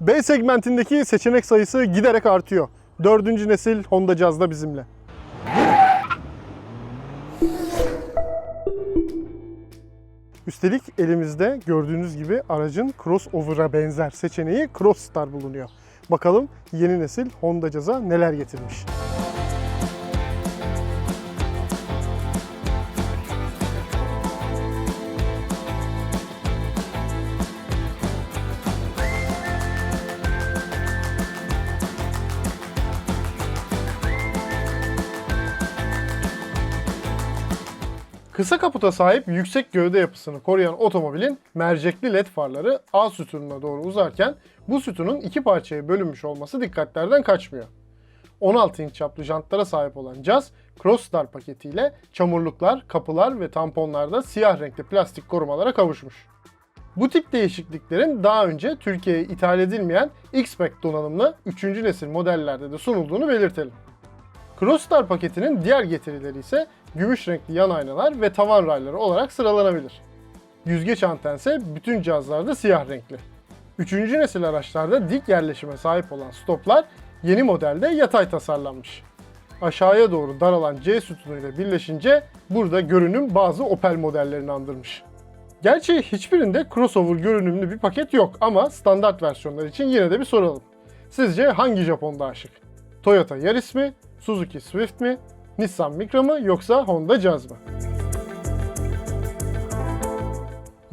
B segmentindeki seçenek sayısı giderek artıyor. Dördüncü nesil Honda Jazz da bizimle. Üstelik elimizde gördüğünüz gibi aracın crossover'a benzer seçeneği Crossstar bulunuyor. Bakalım yeni nesil Honda Jazz'a neler getirmiş. Kısa kaputa sahip yüksek gövde yapısını koruyan otomobilin mercekli led farları A sütununa doğru uzarken bu sütunun iki parçaya bölünmüş olması dikkatlerden kaçmıyor. 16 inç çaplı jantlara sahip olan Jazz, Crossstar paketiyle çamurluklar, kapılar ve tamponlarda siyah renkli plastik korumalara kavuşmuş. Bu tip değişikliklerin daha önce Türkiye'ye ithal edilmeyen X-Pack donanımlı 3. nesil modellerde de sunulduğunu belirtelim. Crossstar paketinin diğer getirileri ise gümüş renkli yan aynalar ve tavan rayları olarak sıralanabilir. Yüzgeç antense bütün cihazlarda siyah renkli. Üçüncü nesil araçlarda dik yerleşime sahip olan stoplar yeni modelde yatay tasarlanmış. Aşağıya doğru daralan C sütunuyla birleşince burada görünüm bazı Opel modellerini andırmış. Gerçi hiçbirinde crossover görünümlü bir paket yok ama standart versiyonlar için yine de bir soralım. Sizce hangi Japon daha şık? Toyota Yaris mi, Suzuki Swift mi, Nissan Micra mı yoksa Honda Jazz mı?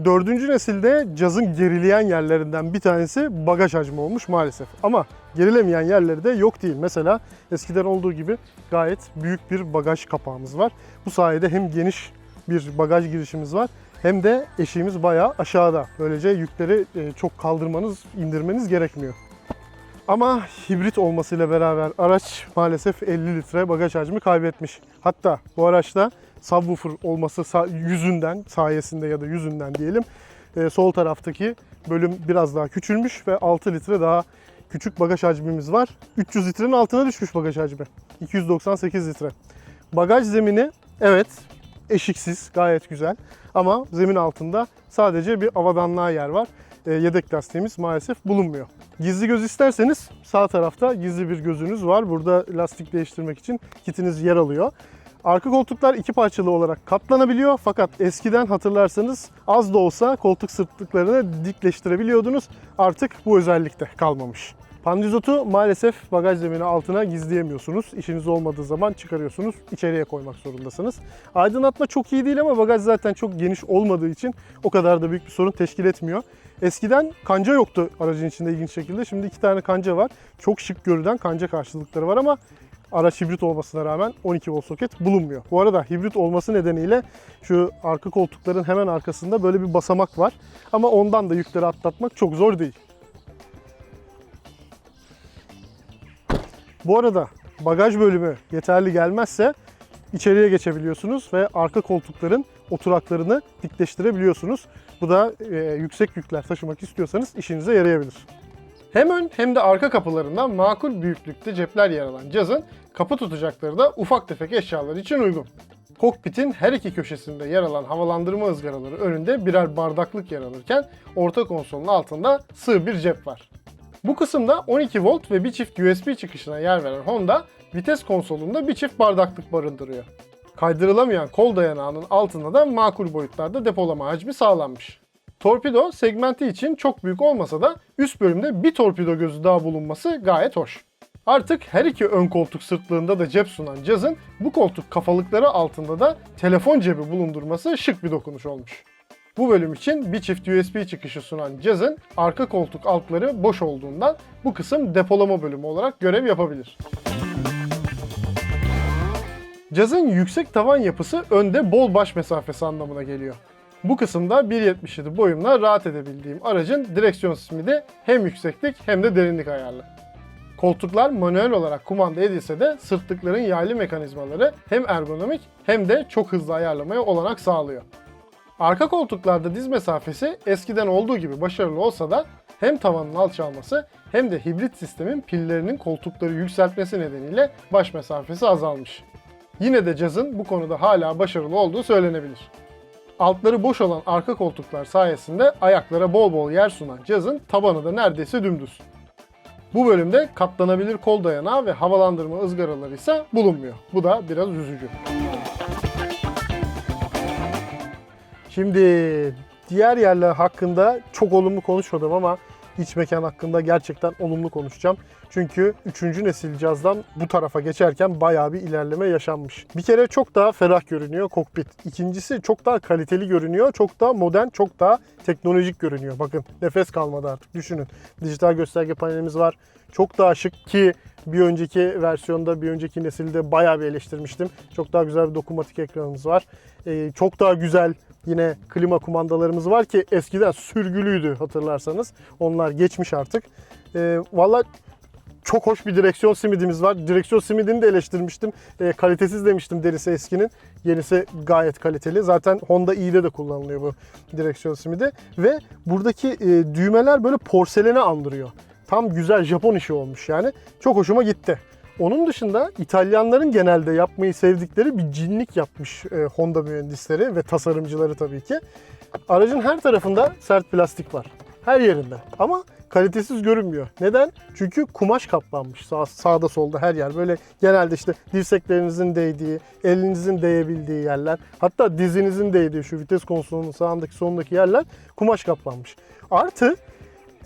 Dördüncü nesilde cazın gerileyen yerlerinden bir tanesi bagaj hacmi olmuş maalesef. Ama gerilemeyen yerleri de yok değil. Mesela eskiden olduğu gibi gayet büyük bir bagaj kapağımız var. Bu sayede hem geniş bir bagaj girişimiz var hem de eşiğimiz bayağı aşağıda. Böylece yükleri e, çok kaldırmanız, indirmeniz gerekmiyor. Ama hibrit olmasıyla beraber araç maalesef 50 litre bagaj hacmi kaybetmiş. Hatta bu araçta subwoofer olması yüzünden, sayesinde ya da yüzünden diyelim e, sol taraftaki bölüm biraz daha küçülmüş ve 6 litre daha küçük bagaj hacmimiz var. 300 litrenin altına düşmüş bagaj hacmi. 298 litre. Bagaj zemini evet eşiksiz, gayet güzel. Ama zemin altında sadece bir avadanlığa yer var. E, yedek lastiğimiz maalesef bulunmuyor. Gizli göz isterseniz sağ tarafta gizli bir gözünüz var. Burada lastik değiştirmek için kitiniz yer alıyor. Arka koltuklar iki parçalı olarak katlanabiliyor fakat eskiden hatırlarsanız az da olsa koltuk sırtlıklarını dikleştirebiliyordunuz. Artık bu özellikte kalmamış. Pandizotu maalesef bagaj zemini altına gizleyemiyorsunuz. İşiniz olmadığı zaman çıkarıyorsunuz, içeriye koymak zorundasınız. Aydınlatma çok iyi değil ama bagaj zaten çok geniş olmadığı için o kadar da büyük bir sorun teşkil etmiyor. Eskiden kanca yoktu aracın içinde ilginç şekilde. Şimdi iki tane kanca var. Çok şık görünen kanca karşılıkları var ama araç hibrit olmasına rağmen 12 volt soket bulunmuyor. Bu arada hibrit olması nedeniyle şu arka koltukların hemen arkasında böyle bir basamak var. Ama ondan da yükleri atlatmak çok zor değil. Bu arada bagaj bölümü yeterli gelmezse içeriye geçebiliyorsunuz ve arka koltukların oturaklarını dikleştirebiliyorsunuz. Bu da e, yüksek yükler taşımak istiyorsanız işinize yarayabilir. Hem ön hem de arka kapılarında makul büyüklükte cepler yer alan cazın kapı tutacakları da ufak tefek eşyalar için uygun. Kokpitin her iki köşesinde yer alan havalandırma ızgaraları önünde birer bardaklık yer alırken orta konsolun altında sığ bir cep var. Bu kısımda 12 volt ve bir çift USB çıkışına yer veren Honda, vites konsolunda bir çift bardaklık barındırıyor. Kaydırılamayan kol dayanağının altında da makul boyutlarda depolama hacmi sağlanmış. Torpido segmenti için çok büyük olmasa da üst bölümde bir torpido gözü daha bulunması gayet hoş. Artık her iki ön koltuk sırtlığında da cep sunan Jazz'ın bu koltuk kafalıkları altında da telefon cebi bulundurması şık bir dokunuş olmuş. Bu bölüm için bir çift USB çıkışı sunan Jazz'ın arka koltuk altları boş olduğundan bu kısım depolama bölümü olarak görev yapabilir. Jazz'ın yüksek tavan yapısı önde bol baş mesafesi anlamına geliyor. Bu kısımda 1.77 boyumla rahat edebildiğim aracın direksiyon sistemi de hem yükseklik hem de derinlik ayarlı. Koltuklar manuel olarak kumanda edilse de sırtlıkların yaylı mekanizmaları hem ergonomik hem de çok hızlı ayarlamaya olanak sağlıyor. Arka koltuklarda diz mesafesi eskiden olduğu gibi başarılı olsa da hem tavanın alçalması hem de hibrit sistemin pillerinin koltukları yükseltmesi nedeniyle baş mesafesi azalmış. Yine de Jazz'ın bu konuda hala başarılı olduğu söylenebilir. Altları boş olan arka koltuklar sayesinde ayaklara bol bol yer sunan Jazz'ın tabanı da neredeyse dümdüz. Bu bölümde katlanabilir kol dayanağı ve havalandırma ızgaraları ise bulunmuyor. Bu da biraz üzücü. Şimdi diğer yerler hakkında çok olumlu konuşmadım ama iç mekan hakkında gerçekten olumlu konuşacağım. Çünkü 3. nesil cazdan bu tarafa geçerken bayağı bir ilerleme yaşanmış. Bir kere çok daha ferah görünüyor kokpit. İkincisi çok daha kaliteli görünüyor. Çok daha modern, çok daha teknolojik görünüyor. Bakın nefes kalmadı artık düşünün. Dijital gösterge panelimiz var. Çok daha şık ki bir önceki versiyonda, bir önceki nesilde bayağı bir eleştirmiştim. Çok daha güzel bir dokunmatik ekranımız var. Ee, çok daha güzel yine klima kumandalarımız var ki eskiden sürgülüydü hatırlarsanız. Onlar geçmiş artık. Ee, Valla çok hoş bir direksiyon simidimiz var. Direksiyon simidini de eleştirmiştim. E, kalitesiz demiştim derisi eskinin. Yenisi gayet kaliteli. Zaten Honda i'de de kullanılıyor bu direksiyon simidi. Ve buradaki e, düğmeler böyle porselene andırıyor. Tam güzel Japon işi olmuş yani. Çok hoşuma gitti. Onun dışında İtalyanların genelde yapmayı sevdikleri bir cinlik yapmış e, Honda mühendisleri ve tasarımcıları tabii ki. Aracın her tarafında sert plastik var. Her yerinde. Ama kalitesiz görünmüyor. Neden? Çünkü kumaş kaplanmış sağ, sağda solda her yer. Böyle genelde işte dirseklerinizin değdiği, elinizin değebildiği yerler, hatta dizinizin değdiği şu vites konsolunun sağındaki solundaki yerler kumaş kaplanmış. Artı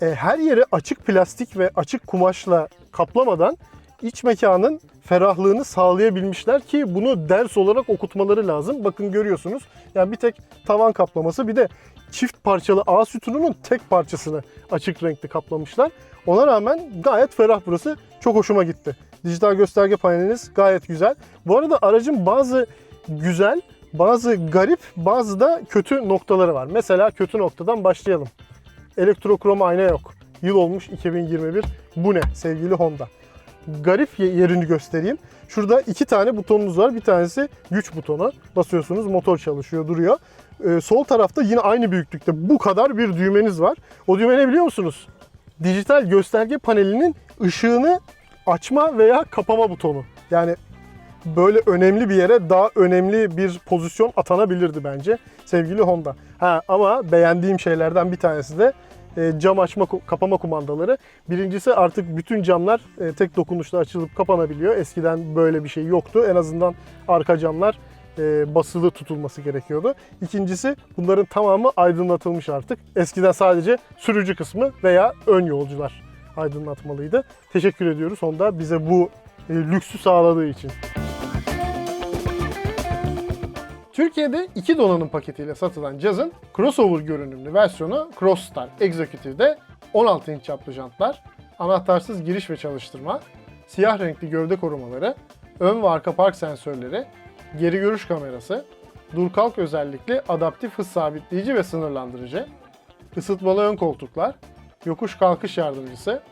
e, her yeri açık plastik ve açık kumaşla kaplamadan iç mekanın ferahlığını sağlayabilmişler ki bunu ders olarak okutmaları lazım. Bakın görüyorsunuz. Yani bir tek tavan kaplaması bir de çift parçalı A sütununun tek parçasını açık renkli kaplamışlar. Ona rağmen gayet ferah burası. Çok hoşuma gitti. Dijital gösterge paneliniz gayet güzel. Bu arada aracın bazı güzel, bazı garip, bazı da kötü noktaları var. Mesela kötü noktadan başlayalım. Elektrokrom ayna yok. Yıl olmuş 2021. Bu ne sevgili Honda? Garip ye- yerini göstereyim. Şurada iki tane butonunuz var. Bir tanesi güç butonu. Basıyorsunuz motor çalışıyor duruyor. Ee, sol tarafta yine aynı büyüklükte bu kadar bir düğmeniz var. O düğme ne biliyor musunuz? Dijital gösterge panelinin ışığını açma veya kapama butonu. Yani böyle önemli bir yere daha önemli bir pozisyon atanabilirdi bence sevgili Honda. Ha ama beğendiğim şeylerden bir tanesi de cam açma kapama kumandaları. Birincisi artık bütün camlar e, tek dokunuşla açılıp kapanabiliyor. Eskiden böyle bir şey yoktu. En azından arka camlar e, basılı tutulması gerekiyordu. İkincisi bunların tamamı aydınlatılmış artık. Eskiden sadece sürücü kısmı veya ön yolcular aydınlatmalıydı. Teşekkür ediyoruz Honda bize bu e, lüksü sağladığı için. Türkiye'de iki donanım paketiyle satılan Jazz'ın crossover görünümlü versiyonu Crossstar Executive'de 16 inç çaplı jantlar, anahtarsız giriş ve çalıştırma, siyah renkli gövde korumaları, ön ve arka park sensörleri, geri görüş kamerası, dur kalk özellikli adaptif hız sabitleyici ve sınırlandırıcı, ısıtmalı ön koltuklar, yokuş kalkış yardımcısı,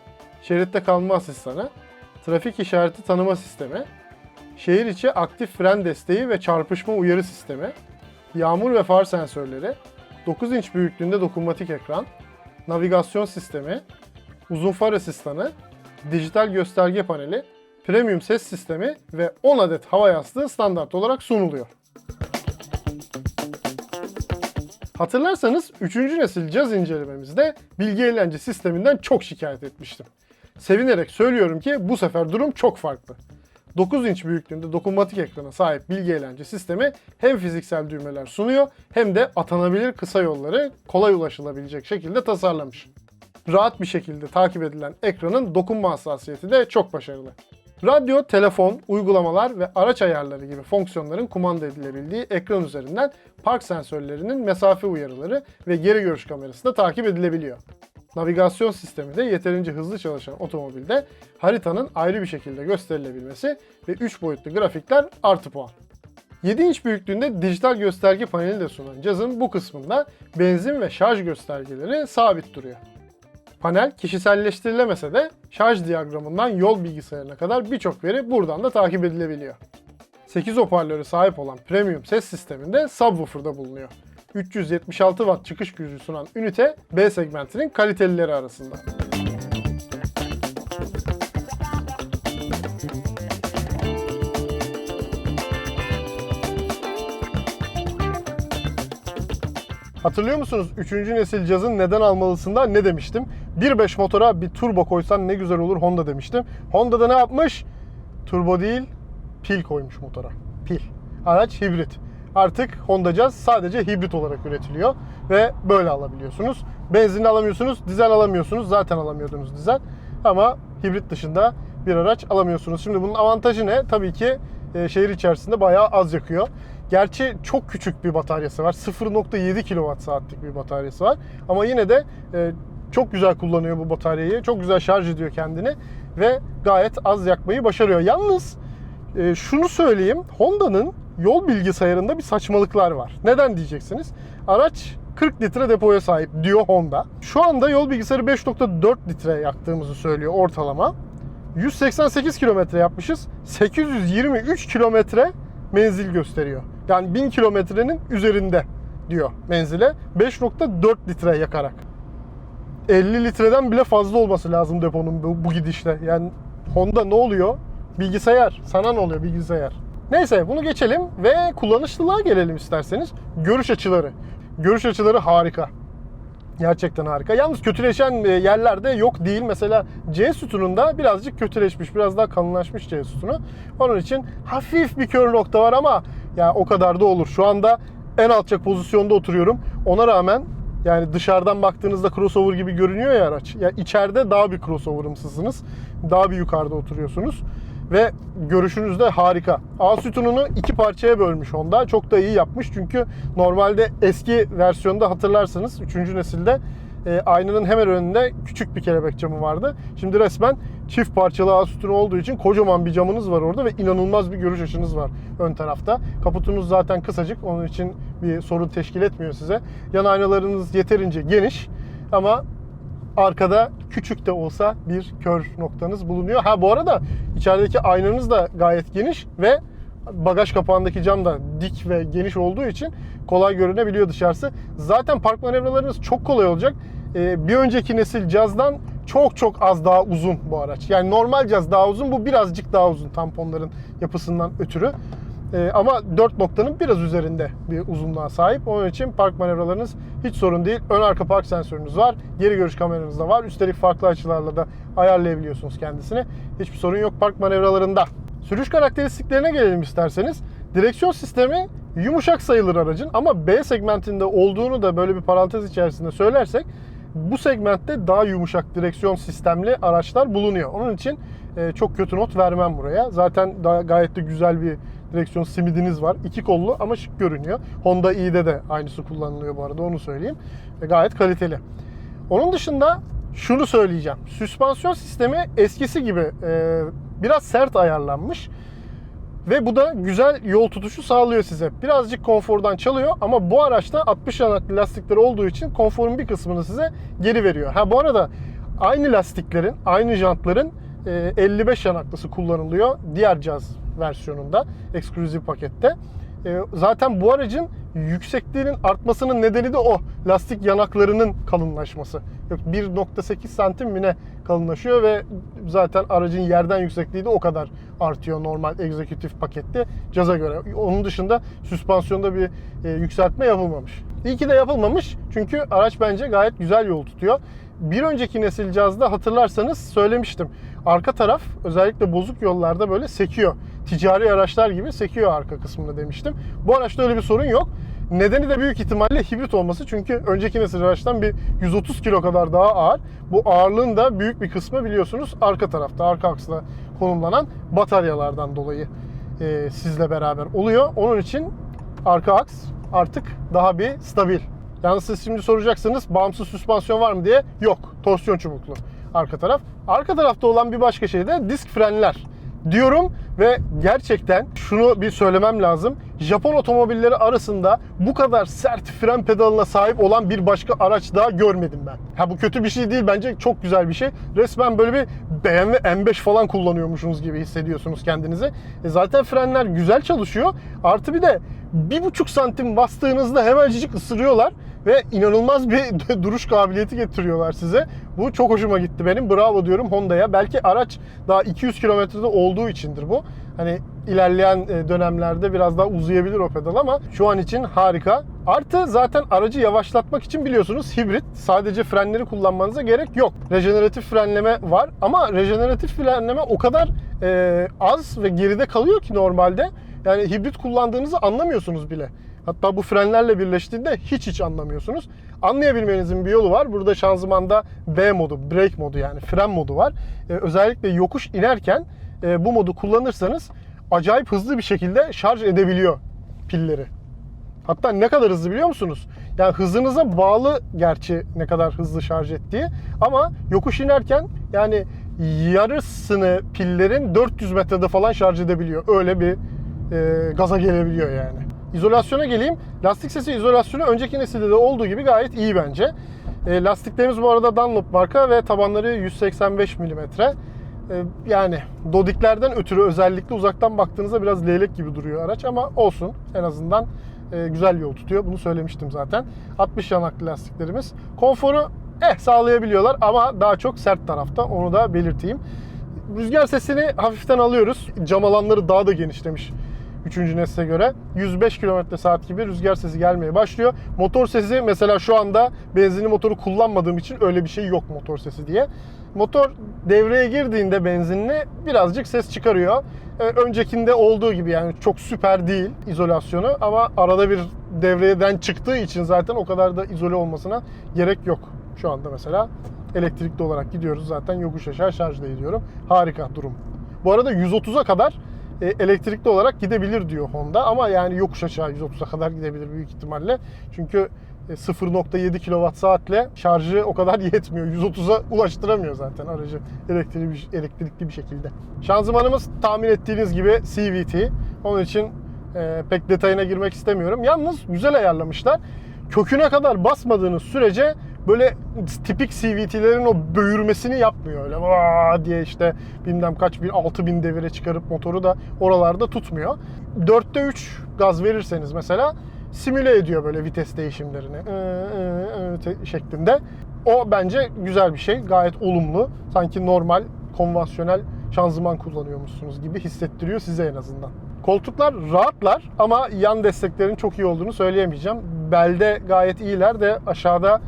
şeritte kalma asistanı, trafik işareti tanıma sistemi, şehir içi aktif fren desteği ve çarpışma uyarı sistemi, yağmur ve far sensörleri, 9 inç büyüklüğünde dokunmatik ekran, navigasyon sistemi, uzun far asistanı, dijital gösterge paneli, premium ses sistemi ve 10 adet hava yastığı standart olarak sunuluyor. Hatırlarsanız 3. nesil caz incelememizde bilgi eğlence sisteminden çok şikayet etmiştim. Sevinerek söylüyorum ki bu sefer durum çok farklı. 9 inç büyüklüğünde dokunmatik ekrana sahip bilgi eğlence sistemi hem fiziksel düğmeler sunuyor hem de atanabilir kısa yolları kolay ulaşılabilecek şekilde tasarlamış. Rahat bir şekilde takip edilen ekranın dokunma hassasiyeti de çok başarılı. Radyo, telefon, uygulamalar ve araç ayarları gibi fonksiyonların kumanda edilebildiği ekran üzerinden park sensörlerinin mesafe uyarıları ve geri görüş kamerası da takip edilebiliyor. Navigasyon sistemi de yeterince hızlı çalışan otomobilde haritanın ayrı bir şekilde gösterilebilmesi ve 3 boyutlu grafikler artı puan. 7 inç büyüklüğünde dijital gösterge paneli de sunan cihazın bu kısmında benzin ve şarj göstergeleri sabit duruyor. Panel kişiselleştirilemese de şarj diyagramından yol bilgisayarına kadar birçok veri buradan da takip edilebiliyor. 8 hoparlörü sahip olan premium ses sisteminde subwoofer'da bulunuyor. 376 watt çıkış gücü sunan ünite B segmentinin kalitelileri arasında. Hatırlıyor musunuz 3. nesil cazın neden almalısından ne demiştim? 1.5 motora bir turbo koysan ne güzel olur Honda demiştim. Honda da ne yapmış? Turbo değil, pil koymuş motora. Pil. Araç hibrit. Artık Honda Jazz sadece hibrit olarak üretiliyor ve böyle alabiliyorsunuz. Benzinli alamıyorsunuz, dizel alamıyorsunuz. Zaten alamıyordunuz dizel. Ama hibrit dışında bir araç alamıyorsunuz. Şimdi bunun avantajı ne? Tabii ki e, şehir içerisinde bayağı az yakıyor. Gerçi çok küçük bir bataryası var. 0.7 kWh saatlik bir bataryası var. Ama yine de e, çok güzel kullanıyor bu bataryayı. Çok güzel şarj ediyor kendini ve gayet az yakmayı başarıyor. Yalnız e, şunu söyleyeyim. Honda'nın yol bilgisayarında bir saçmalıklar var. Neden diyeceksiniz? Araç 40 litre depoya sahip diyor Honda. Şu anda yol bilgisayarı 5.4 litre yaktığımızı söylüyor ortalama. 188 kilometre yapmışız. 823 kilometre menzil gösteriyor. Yani 1000 kilometrenin üzerinde diyor menzile. 5.4 litre yakarak. 50 litreden bile fazla olması lazım deponun bu, bu gidişle. Yani Honda ne oluyor? Bilgisayar. Sana ne oluyor bilgisayar? Neyse bunu geçelim ve kullanışlılığa gelelim isterseniz. Görüş açıları. Görüş açıları harika. Gerçekten harika. Yalnız kötüleşen e, yerlerde yok değil. Mesela C sütununda birazcık kötüleşmiş, biraz daha kalınlaşmış C sütunu. Onun için hafif bir kör nokta var ama ya o kadar da olur. Şu anda en alçak pozisyonda oturuyorum. Ona rağmen yani dışarıdan baktığınızda crossover gibi görünüyor ya araç. Ya içeride daha bir crossover'ımsınız. Daha bir yukarıda oturuyorsunuz. Ve görüşünüz de harika. A sütununu iki parçaya bölmüş Honda. Çok da iyi yapmış çünkü normalde eski versiyonda hatırlarsanız 3. nesilde e, aynanın hemen önünde küçük bir kelebek camı vardı. Şimdi resmen çift parçalı A sütunu olduğu için kocaman bir camınız var orada ve inanılmaz bir görüş açınız var ön tarafta. Kaputunuz zaten kısacık onun için bir sorun teşkil etmiyor size. Yan aynalarınız yeterince geniş ama arkada küçük de olsa bir kör noktanız bulunuyor. Ha bu arada içerideki aynanız da gayet geniş ve bagaj kapağındaki cam da dik ve geniş olduğu için kolay görünebiliyor dışarısı. Zaten park manevralarınız çok kolay olacak. Ee, bir önceki nesil cazdan çok çok az daha uzun bu araç. Yani normal caz daha uzun, bu birazcık daha uzun tamponların yapısından ötürü. Ee, ama 4 noktanın biraz üzerinde bir uzunluğa sahip. Onun için park manevralarınız hiç sorun değil. Ön arka park sensörünüz var. Geri görüş kameranız da var. Üstelik farklı açılarla da ayarlayabiliyorsunuz kendisini. Hiçbir sorun yok park manevralarında. Sürüş karakteristiklerine gelelim isterseniz. Direksiyon sistemi yumuşak sayılır aracın ama B segmentinde olduğunu da böyle bir parantez içerisinde söylersek bu segmentte daha yumuşak direksiyon sistemli araçlar bulunuyor. Onun için e, çok kötü not vermem buraya. Zaten gayet de güzel bir direksiyon simidiniz var. İki kollu ama şık görünüyor. Honda i'de de aynısı kullanılıyor bu arada onu söyleyeyim. Ve gayet kaliteli. Onun dışında şunu söyleyeceğim. Süspansiyon sistemi eskisi gibi e, biraz sert ayarlanmış. Ve bu da güzel yol tutuşu sağlıyor size. Birazcık konfordan çalıyor ama bu araçta 60 yanaklı lastikleri olduğu için konforun bir kısmını size geri veriyor. Ha bu arada aynı lastiklerin, aynı jantların e, 55 yanaklısı kullanılıyor diğer caz versiyonunda, eksklusif pakette. E, zaten bu aracın yüksekliğinin artmasının nedeni de o. Lastik yanaklarının kalınlaşması. Yok 1.8 santim mi ne kalınlaşıyor ve zaten aracın yerden yüksekliği de o kadar artıyor normal egzekütif pakette caza göre. Onun dışında süspansiyonda bir e, yükseltme yapılmamış. İyi ki de yapılmamış çünkü araç bence gayet güzel yol tutuyor. Bir önceki nesil cazda hatırlarsanız söylemiştim. Arka taraf özellikle bozuk yollarda böyle sekiyor. Ticari araçlar gibi sekiyor arka kısmını demiştim. Bu araçta öyle bir sorun yok. Nedeni de büyük ihtimalle hibrit olması. Çünkü önceki nesil araçtan bir 130 kilo kadar daha ağır. Bu ağırlığın da büyük bir kısmı biliyorsunuz arka tarafta, arka aksla konumlanan bataryalardan dolayı e, sizle beraber oluyor. Onun için arka aks artık daha bir stabil. Yalnız siz şimdi soracaksınız bağımsız süspansiyon var mı diye. Yok. Torsiyon çubuklu arka taraf. Arka tarafta olan bir başka şey de disk frenler diyorum ve gerçekten şunu bir söylemem lazım. Japon otomobilleri arasında bu kadar sert fren pedalına sahip olan bir başka araç daha görmedim ben. Ha bu kötü bir şey değil bence çok güzel bir şey. Resmen böyle bir BMW M5 falan kullanıyormuşsunuz gibi hissediyorsunuz kendinizi. E zaten frenler güzel çalışıyor. Artı bir de bir buçuk santim bastığınızda hemencik ısırıyorlar ve inanılmaz bir duruş kabiliyeti getiriyorlar size. Bu çok hoşuma gitti benim. Bravo diyorum Honda'ya. Belki araç daha 200 kilometrede olduğu içindir bu. Hani ilerleyen e, dönemlerde biraz daha uzayabilir o pedal ama şu an için harika. Artı zaten aracı yavaşlatmak için biliyorsunuz hibrit. Sadece frenleri kullanmanıza gerek yok. Rejeneratif frenleme var ama rejeneratif frenleme o kadar e, az ve geride kalıyor ki normalde. Yani hibrit kullandığınızı anlamıyorsunuz bile. Hatta bu frenlerle birleştiğinde hiç hiç anlamıyorsunuz. Anlayabilmenizin bir yolu var. Burada şanzımanda B modu, brake modu yani fren modu var. Ee, özellikle yokuş inerken e, bu modu kullanırsanız acayip hızlı bir şekilde şarj edebiliyor pilleri. Hatta ne kadar hızlı biliyor musunuz? Yani hızınıza bağlı gerçi ne kadar hızlı şarj ettiği ama yokuş inerken yani yarısını pillerin 400 metrede falan şarj edebiliyor. Öyle bir e, gaza gelebiliyor yani. İzolasyona geleyim. Lastik sesi izolasyonu önceki nesilde de olduğu gibi gayet iyi bence. E, lastiklerimiz bu arada Dunlop marka ve tabanları 185 mm. E, yani dodiklerden ötürü özellikle uzaktan baktığınızda biraz leylek gibi duruyor araç ama olsun en azından e, güzel yol tutuyor. Bunu söylemiştim zaten. 60 yanaklı lastiklerimiz. Konforu eh sağlayabiliyorlar ama daha çok sert tarafta onu da belirteyim. Rüzgar sesini hafiften alıyoruz. Cam alanları daha da genişlemiş 3. nesle göre. 105 km saat gibi rüzgar sesi gelmeye başlıyor. Motor sesi mesela şu anda benzinli motoru kullanmadığım için öyle bir şey yok motor sesi diye. Motor devreye girdiğinde benzinli birazcık ses çıkarıyor. Ee, öncekinde olduğu gibi yani çok süper değil izolasyonu ama arada bir devreden çıktığı için zaten o kadar da izole olmasına gerek yok. Şu anda mesela elektrikli olarak gidiyoruz zaten yokuş aşağı şarjla ediyorum. Harika durum. Bu arada 130'a kadar elektrikli olarak gidebilir diyor Honda ama yani yokuş aşağı 130'a kadar gidebilir büyük ihtimalle. Çünkü e, 0.7 kWh saatle şarjı o kadar yetmiyor. 130'a ulaştıramıyor zaten aracı elektrikli, elektrikli bir şekilde. Şanzımanımız tahmin ettiğiniz gibi CVT. Onun için e, pek detayına girmek istemiyorum. Yalnız güzel ayarlamışlar. Köküne kadar basmadığınız sürece böyle tipik CVT'lerin o böğürmesini yapmıyor öyle Vaa diye işte bilmem kaç bir 6000 devire çıkarıp motoru da oralarda tutmuyor. 4'te 3 gaz verirseniz mesela simüle ediyor böyle vites değişimlerini ee, ee, şeklinde. O bence güzel bir şey. Gayet olumlu. Sanki normal konvansiyonel şanzıman kullanıyormuşsunuz gibi hissettiriyor size en azından. Koltuklar rahatlar ama yan desteklerin çok iyi olduğunu söyleyemeyeceğim. Belde gayet iyiler de aşağıda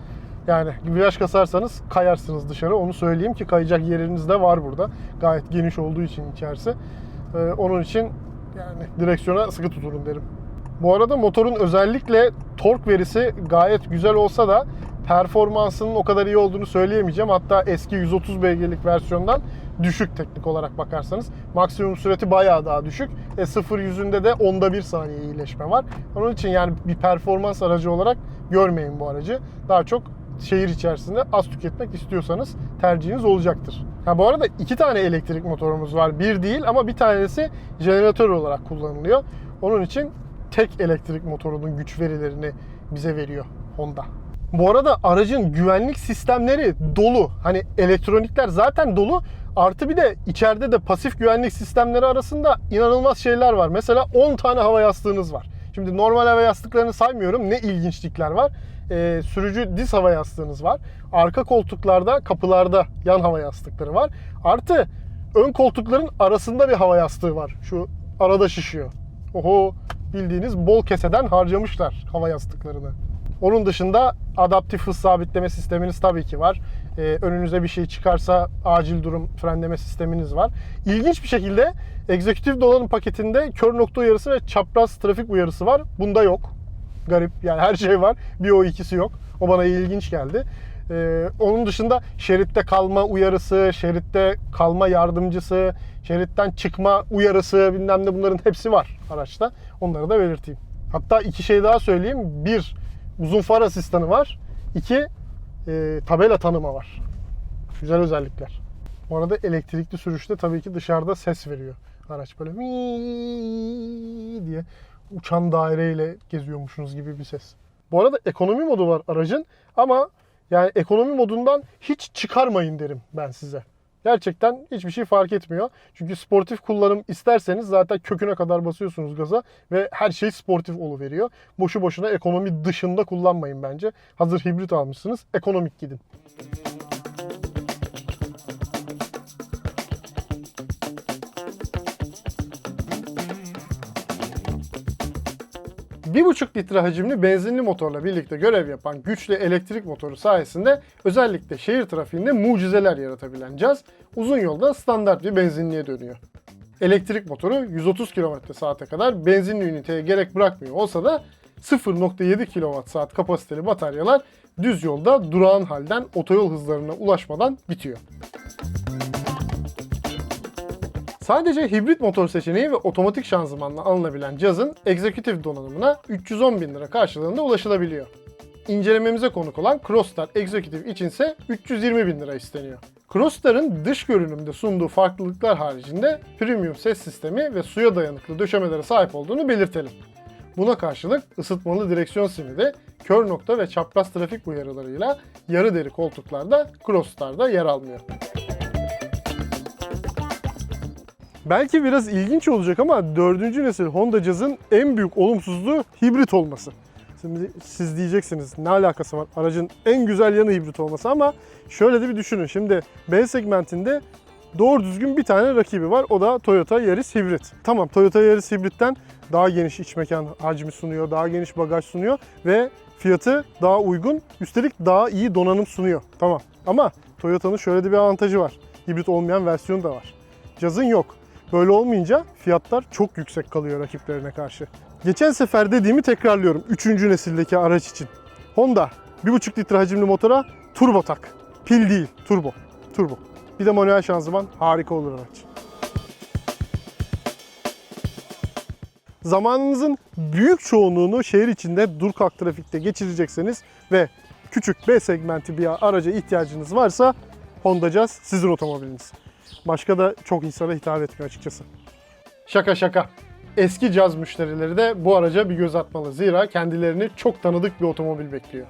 yani viraj kasarsanız kayarsınız dışarı. Onu söyleyeyim ki kayacak yeriniz de var burada. Gayet geniş olduğu için içerisi. Ee, onun için yani direksiyona sıkı tutun derim. Bu arada motorun özellikle tork verisi gayet güzel olsa da performansının o kadar iyi olduğunu söyleyemeyeceğim. Hatta eski 130 beygirlik versiyondan düşük teknik olarak bakarsanız. Maksimum sürati bayağı daha düşük. E 0 yüzünde de onda bir saniye iyileşme var. Onun için yani bir performans aracı olarak görmeyin bu aracı. Daha çok şehir içerisinde az tüketmek istiyorsanız tercihiniz olacaktır. Ha, bu arada iki tane elektrik motorumuz var. Bir değil ama bir tanesi jeneratör olarak kullanılıyor. Onun için tek elektrik motorunun güç verilerini bize veriyor Honda. Bu arada aracın güvenlik sistemleri dolu. Hani elektronikler zaten dolu. Artı bir de içeride de pasif güvenlik sistemleri arasında inanılmaz şeyler var. Mesela 10 tane hava yastığınız var. Şimdi normal hava yastıklarını saymıyorum. Ne ilginçlikler var. Ee, sürücü diz hava yastığınız var. Arka koltuklarda, kapılarda yan hava yastıkları var. Artı ön koltukların arasında bir hava yastığı var. Şu arada şişiyor. Oho bildiğiniz bol keseden harcamışlar hava yastıklarını. Onun dışında adaptif hız sabitleme sisteminiz tabii ki var. Ee, önünüze bir şey çıkarsa acil durum frenleme sisteminiz var. İlginç bir şekilde egzekütif dolanım paketinde kör nokta uyarısı ve çapraz trafik uyarısı var. Bunda yok. Garip yani her şey var. Bir o ikisi yok. O bana ilginç geldi. Ee, onun dışında şeritte kalma uyarısı, şeritte kalma yardımcısı, şeritten çıkma uyarısı bilmem ne bunların hepsi var araçta. Onları da belirteyim. Hatta iki şey daha söyleyeyim. Bir, uzun far asistanı var. İki, e, tabela tanıma var. Güzel özellikler. Bu arada elektrikli sürüşte tabii ki dışarıda ses veriyor. Araç böyle "Miii" diye uçan daireyle geziyormuşsunuz gibi bir ses. Bu arada ekonomi modu var aracın ama yani ekonomi modundan hiç çıkarmayın derim ben size. Gerçekten hiçbir şey fark etmiyor. Çünkü sportif kullanım isterseniz zaten köküne kadar basıyorsunuz gaza ve her şey sportif veriyor. Boşu boşuna ekonomi dışında kullanmayın bence. Hazır hibrit almışsınız, ekonomik gidin. 1,5 litre hacimli benzinli motorla birlikte görev yapan güçlü elektrik motoru sayesinde özellikle şehir trafiğinde mucizeler yaratabilen caz uzun yolda standart bir benzinliğe dönüyor. Elektrik motoru 130 km/saate kadar benzinli üniteye gerek bırakmıyor olsa da 0.7 kWh kapasiteli bataryalar düz yolda durağan halden otoyol hızlarına ulaşmadan bitiyor. Sadece hibrit motor seçeneği ve otomatik şanzımanla alınabilen cazın Executive donanımına 310 bin lira karşılığında ulaşılabiliyor. İncelememize konuk olan Crossstar Executive içinse 320 bin lira isteniyor. Crossstar'ın dış görünümde sunduğu farklılıklar haricinde premium ses sistemi ve suya dayanıklı döşemelere sahip olduğunu belirtelim. Buna karşılık ısıtmalı direksiyon simidi, kör nokta ve çapraz trafik uyarılarıyla yarı deri koltuklarda Crossstar'da yer almıyor. Belki biraz ilginç olacak ama dördüncü nesil Honda Jazz'ın en büyük olumsuzluğu hibrit olması. Şimdi siz diyeceksiniz ne alakası var aracın en güzel yanı hibrit olması ama şöyle de bir düşünün. Şimdi B segmentinde doğru düzgün bir tane rakibi var. O da Toyota Yaris Hibrit. Tamam Toyota Yaris Hibrit'ten daha geniş iç mekan hacmi sunuyor, daha geniş bagaj sunuyor ve fiyatı daha uygun. Üstelik daha iyi donanım sunuyor. Tamam. Ama Toyota'nın şöyle de bir avantajı var. Hibrit olmayan versiyonu da var. Jazz'ın yok. Böyle olmayınca fiyatlar çok yüksek kalıyor rakiplerine karşı. Geçen sefer dediğimi tekrarlıyorum 3. nesildeki araç için. Honda 1.5 litre hacimli motora turbo tak. Pil değil, turbo. Turbo. Bir de manuel şanzıman harika olur araç. Zamanınızın büyük çoğunluğunu şehir içinde dur kalk trafikte geçirecekseniz ve küçük B segmenti bir araca ihtiyacınız varsa Honda Jazz sizin otomobiliniz. Başka da çok insana hitap etmiyor açıkçası. Şaka şaka. Eski caz müşterileri de bu araca bir göz atmalı. Zira kendilerini çok tanıdık bir otomobil bekliyor.